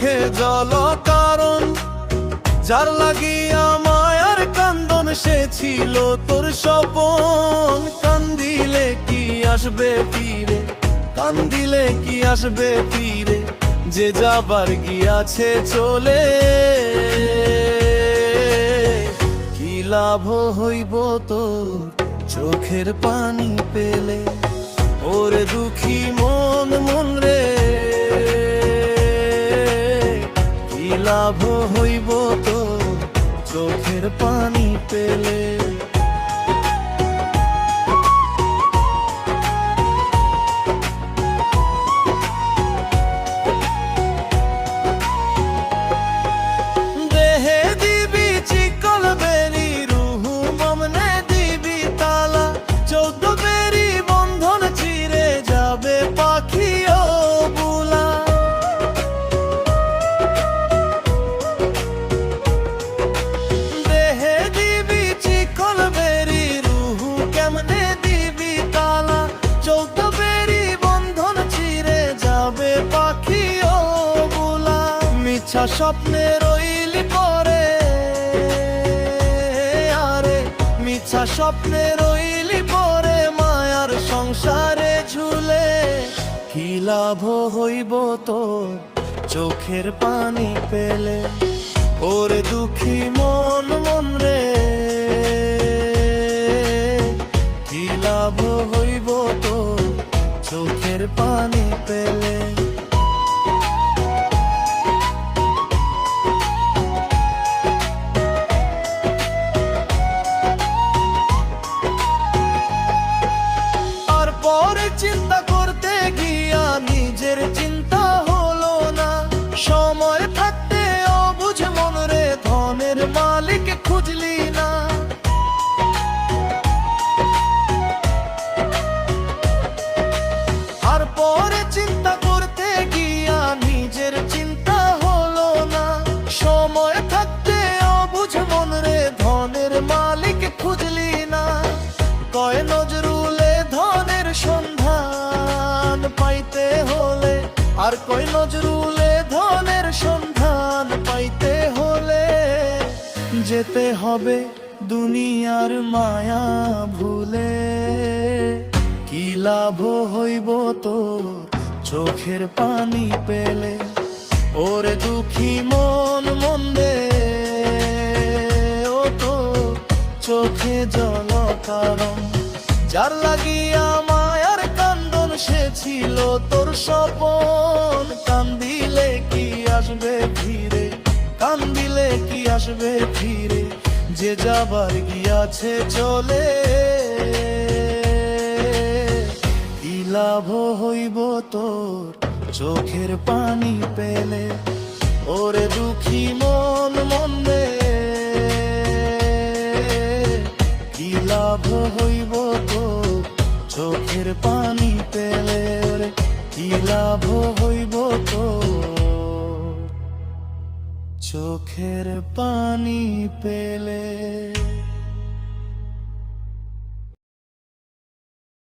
চোখে জল কারণ যার লাগিয়া মায়ার কান্দন সে ছিল তোর স্বপন। কান্দিলে কি আসবে ফিরে? কান্দিলে কি আসবে ফিরে? যে যাবার গিয়াছে চলে। কি লাভ হইব তোর চোখের পানি পেলে? ওর দুঃখী মন মন পেলে মিছা স্বপ্নে রইলি পরে আরে, মিছা স্বপ্নে রইলি পরে মায়ার সংসারে ঝুলে। কি লাভ হইব তোর চোখের পানি পেলে? ওরে দুঃখী মন মন রে। কি লাভ হইব তোর চোখের পানি পেলে? চিন্তা করতে গিয়া নিজের চিন্তা হলো না। সময় থাকতে অবুঝ মন রে, ধনের মালিক খুঁজলি না। আর পরে চিন্তা করতে গিয়া নিজের চিন্তা হলো না। সময় থাকতে অবুঝ মন রে, ধনের মালিক খুঁজলি না। কয় নজরুলে আর কয় নজরুলে ধনের সন্ধান পাইতে হলে? যেতে হবে দুনিয়ার মায়া ভুলে। কি লাভ হইব তোর চোখের পানি পেলে? ওরে দুঃখী মন মন্দে। ও তো চোখে জল কারণ, যার লাগিয়া মায়ার কান্দন সে ছিল তোর স্বপন। কান্দিলে কি আসবে ফিরে? কান্দিলে কি আসবে ফিরে? যে যাবার গিয়াছে চলে। লাভ হইব তোর চোখের পানি পেলে? ওরে দুঃখী মন মন্দে। কি লাভ হইব তোর চোখের পানি চোখের পানি পেলে